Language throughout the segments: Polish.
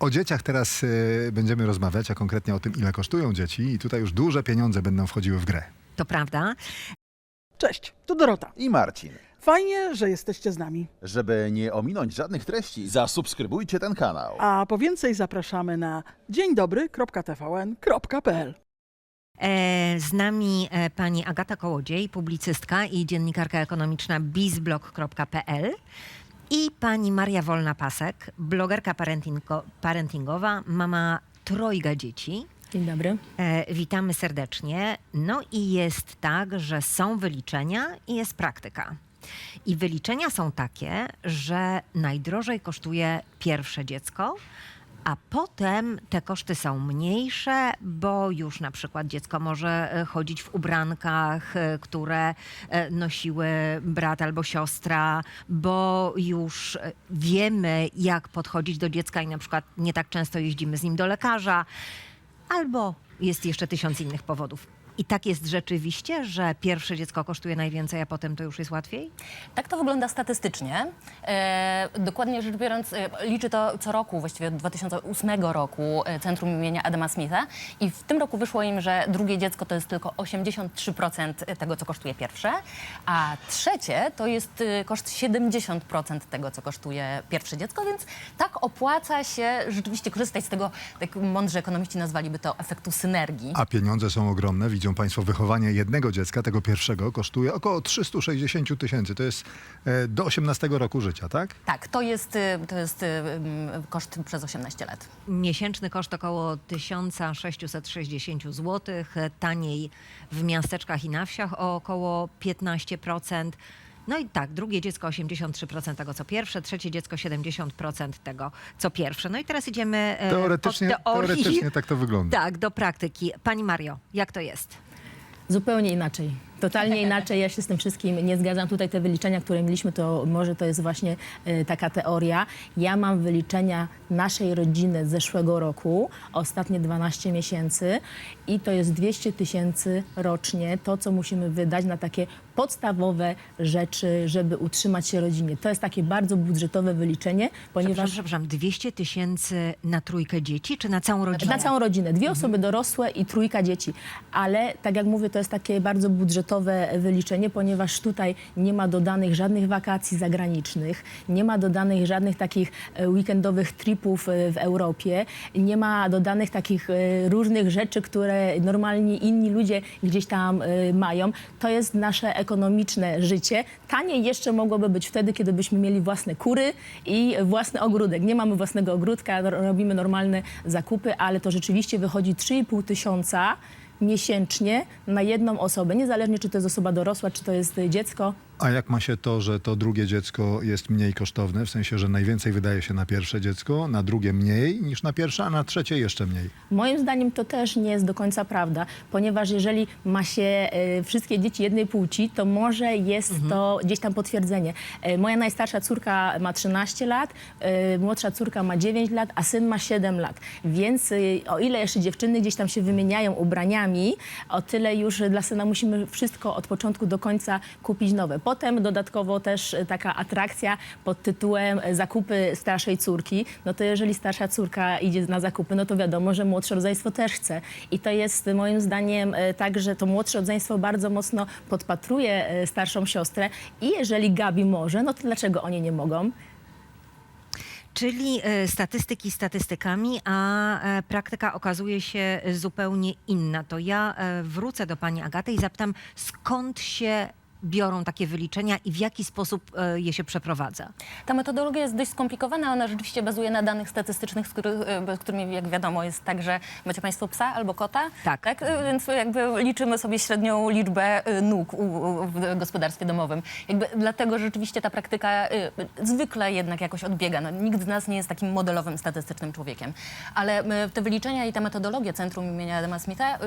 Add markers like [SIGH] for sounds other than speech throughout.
O dzieciach teraz y, będziemy rozmawiać, a konkretnie o tym, ile kosztują dzieci. I tutaj już duże pieniądze będą wchodziły w grę. To prawda. Cześć, tu Dorota. i Marcin. Fajnie, że jesteście z nami. Żeby nie ominąć żadnych treści, zasubskrybujcie ten kanał. A po więcej zapraszamy na dzień dobry.tvn.pl. E, z nami e, pani Agata Kołodziej, publicystka i dziennikarka ekonomiczna bizblog.pl i pani Maria Wolna-Pasek, blogerka parentingo, parentingowa, mama trojga dzieci. Dzień dobry. E, witamy serdecznie. No i jest tak, że są wyliczenia i jest praktyka. I wyliczenia są takie, że najdrożej kosztuje pierwsze dziecko, a potem te koszty są mniejsze, bo już na przykład dziecko może e, chodzić w ubrankach, e, które e, nosiły brat albo siostra, bo już wiemy, jak podchodzić do dziecka i na przykład nie tak często jeździmy z nim do lekarza albo jest jeszcze tysiąc innych powodów. I tak jest rzeczywiście, że pierwsze dziecko kosztuje najwięcej, a potem to już jest łatwiej? Tak to wygląda statystycznie. E, dokładnie rzecz biorąc, e, liczy to co roku, właściwie od 2008 roku e, Centrum imienia Adama Smitha i w tym roku wyszło im, że drugie dziecko to jest tylko 83% tego, co kosztuje pierwsze, a trzecie to jest e, koszt 70% tego, co kosztuje pierwsze dziecko, więc tak opłaca się rzeczywiście korzystać z tego, tak mądrzy ekonomiści nazwaliby to efektu synergii. A pieniądze są ogromne. Widzą Państwo, wychowanie jednego dziecka, tego pierwszego, kosztuje około 360 tysięcy. To jest e, do 18 roku życia, tak? Tak, to jest, e, to jest e, mm, koszt przez 18 lat. Miesięczny koszt około 1660 zł, taniej w miasteczkach i na wsiach o około 15%. No i tak, drugie dziecko 83% tego co pierwsze, trzecie dziecko 70% tego co pierwsze. No i teraz idziemy e, Teoretycznie, od teorii. teoretycznie tak to wygląda. Tak, do praktyki. Pani Mario, jak to jest? Zupełnie inaczej. Totalnie inaczej. Ja się z tym wszystkim nie zgadzam. Tutaj te wyliczenia, które mieliśmy, to może to jest właśnie e, taka teoria. Ja mam wyliczenia naszej rodziny z zeszłego roku, ostatnie 12 miesięcy i to jest 200 tysięcy rocznie. To, co musimy wydać na takie podstawowe rzeczy, żeby utrzymać się rodzinie. To jest takie bardzo budżetowe wyliczenie, Przepraszam, ponieważ... przepraszam, 200 tysięcy na trójkę dzieci, czy na całą rodzinę? Na całą rodzinę. Dwie osoby dorosłe i trójka dzieci. Ale tak jak mówię, to jest takie bardzo budżetowe wyliczenie, ponieważ tutaj nie ma dodanych żadnych wakacji zagranicznych, nie ma dodanych żadnych takich e, weekendowych tripów e, w Europie, nie ma dodanych takich e, różnych rzeczy, które normalnie inni ludzie gdzieś tam mają. To jest nasze ekonomiczne życie. Taniej jeszcze mogłoby być wtedy, kiedy byśmy mieli własne kury i własny ogródek. Nie mamy własnego ogródka, ro- robimy normalne zakupy, ale to rzeczywiście wychodzi 3,5 tysiąca miesięcznie na jedną osobę, niezależnie czy to jest osoba dorosła, czy to jest dziecko. A jak ma się to, że to drugie dziecko jest mniej kosztowne, w sensie, że najwięcej wydaje się na pierwsze dziecko, na drugie mniej niż na pierwsze, a na trzecie jeszcze mniej? Moim zdaniem to też nie jest do końca prawda, ponieważ jeżeli ma się y, wszystkie dzieci jednej płci, to może jest to gdzieś tam potwierdzenie. Y, moja najstarsza córka ma 13 lat, y, młodsza córka ma 9 lat, a syn ma 7 lat. Więc y, o ile jeszcze dziewczyny gdzieś tam się wymieniają ubraniami, o tyle już dla syna musimy wszystko od początku do końca kupić nowe. Potem dodatkowo też y, taka atrakcja pod tytułem y, zakupy starszej córki. No to jeżeli starsza córka idzie na zakupy, no to wiadomo, że młodsze rodzeństwo też chce. I to jest moim zdaniem y, tak, że to młodsze rodzeństwo bardzo mocno podpatruje starszą siostrę i jeżeli Gabi może, no to dlaczego oni nie mogą? Czyli e, statystyki statystykami, a e, praktyka okazuje się zupełnie inna. To ja e, wrócę do pani Agaty i zapytam, skąd się biorą takie wyliczenia i w jaki sposób e, je się przeprowadza? Ta metodologia jest dość skomplikowana, ona rzeczywiście bazuje na danych statystycznych, z, których, e, z którymi, jak wiadomo, jest tak, że macie Państwo psa albo kota. Tak. E, Więc jakby liczymy sobie średnią liczbę e, nóg u, u, w gospodarstwie domowym. Jakby dlatego rzeczywiście ta praktyka e, zwykle jednak jakoś odbiega. No, nikt z nas nie jest takim modelowym, statystycznym człowiekiem. Ale e, te wyliczenia i ta metodologia Centrum imienia Adama Smitha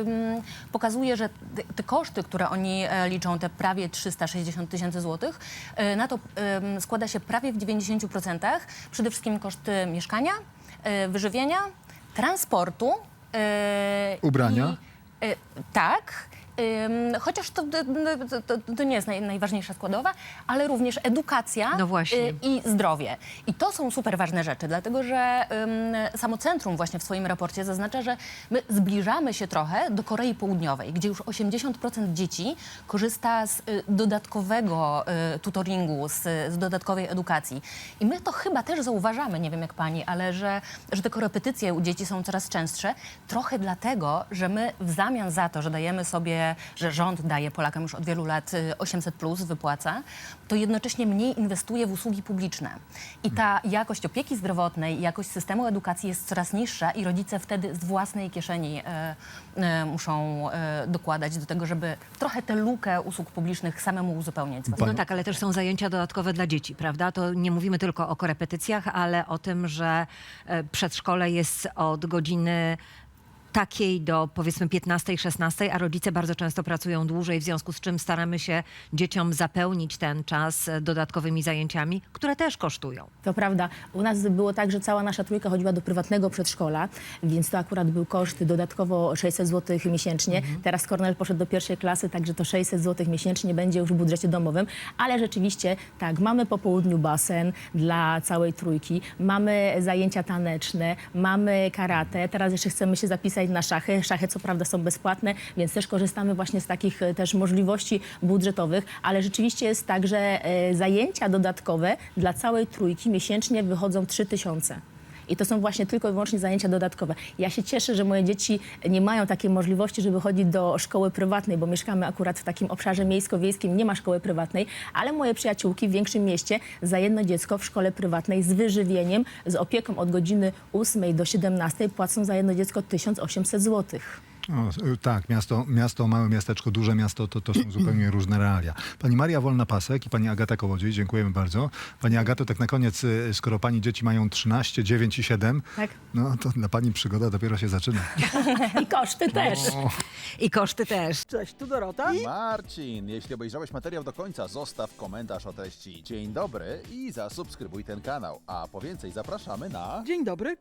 pokazuje, że te, te koszty, które oni e, liczą, te prawie 360 tysięcy złotych, e, na to składa się prawie w 90% przede wszystkim koszty mieszkania, e, wyżywienia, transportu. e, Ubrania? I, tak. Ym, chociaż to, to, to, to nie jest naj, najważniejsza składowa, ale również edukacja No właśnie. y, i zdrowie. I to są super ważne rzeczy, dlatego że ym, samo centrum właśnie w swoim raporcie zaznacza, że my zbliżamy się trochę do Korei Południowej, gdzie już 80% dzieci korzysta z y, dodatkowego y, tutoringu, z, z dodatkowej edukacji. I my to chyba też zauważamy, nie wiem jak pani, ale że, że te korepetycje u dzieci są coraz częstsze. Trochę dlatego, że my w zamian za to, że dajemy sobie, że rząd daje Polakom już od wielu lat y, 800 plus wypłaca, to jednocześnie mniej inwestuje w usługi publiczne. I ta jakość opieki zdrowotnej, jakość systemu edukacji jest coraz niższa i rodzice wtedy z własnej kieszeni e, e, muszą e, dokładać do tego, żeby trochę tę lukę usług publicznych samemu uzupełniać. No tak, ale też są zajęcia dodatkowe dla dzieci, prawda? To nie mówimy tylko o korepetycjach, ale o tym, że e, przedszkole jest od godziny takiej do powiedzmy 15, 16, a rodzice bardzo często pracują dłużej, w związku z czym staramy się dzieciom zapełnić ten czas e, dodatkowymi zajęciami, które też kosztują. To prawda. U nas było tak, że cała nasza trójka chodziła do prywatnego przedszkola, więc to akurat był koszt dodatkowo 600 zł miesięcznie. Teraz Kornel poszedł do pierwszej klasy, także to 600 zł miesięcznie będzie już w budżecie domowym. Ale rzeczywiście, tak, mamy po południu basen dla całej trójki, mamy zajęcia taneczne, mamy karate. Teraz jeszcze chcemy się zapisać na szachy. Szachy co prawda są bezpłatne, więc też korzystamy właśnie z takich e, też możliwości budżetowych, ale rzeczywiście jest tak, że e, zajęcia dodatkowe dla całej trójki miesięcznie wychodzą 3000. I to są właśnie tylko i wyłącznie zajęcia dodatkowe. Ja się cieszę, że moje dzieci nie mają takiej możliwości, żeby chodzić do szkoły prywatnej, bo mieszkamy akurat w takim obszarze miejsko-wiejskim, nie ma szkoły prywatnej, ale moje przyjaciółki w większym mieście za jedno dziecko w szkole prywatnej z wyżywieniem, z opieką od godziny 8 do 17 płacą za jedno dziecko 1800 złotych. O, y, tak, miasto, miasto, małe miasteczko, duże miasto to, to są [CLEARS THROAT] zupełnie różne realia. Pani Maria Wolna-Pasek i pani Agata Kołodziej, dziękujemy bardzo. Pani Agato, tak na koniec, y, skoro pani dzieci mają 13, 9 i 7, Tak. no to dla pani przygoda dopiero się zaczyna. [LAUGHS] I koszty też. I koszty też. Cześć, tu Dorota. Marcin, jeśli obejrzałeś materiał do końca, zostaw komentarz o treści. Dzień dobry i zasubskrybuj ten kanał. A po więcej zapraszamy na... Dzień dobry,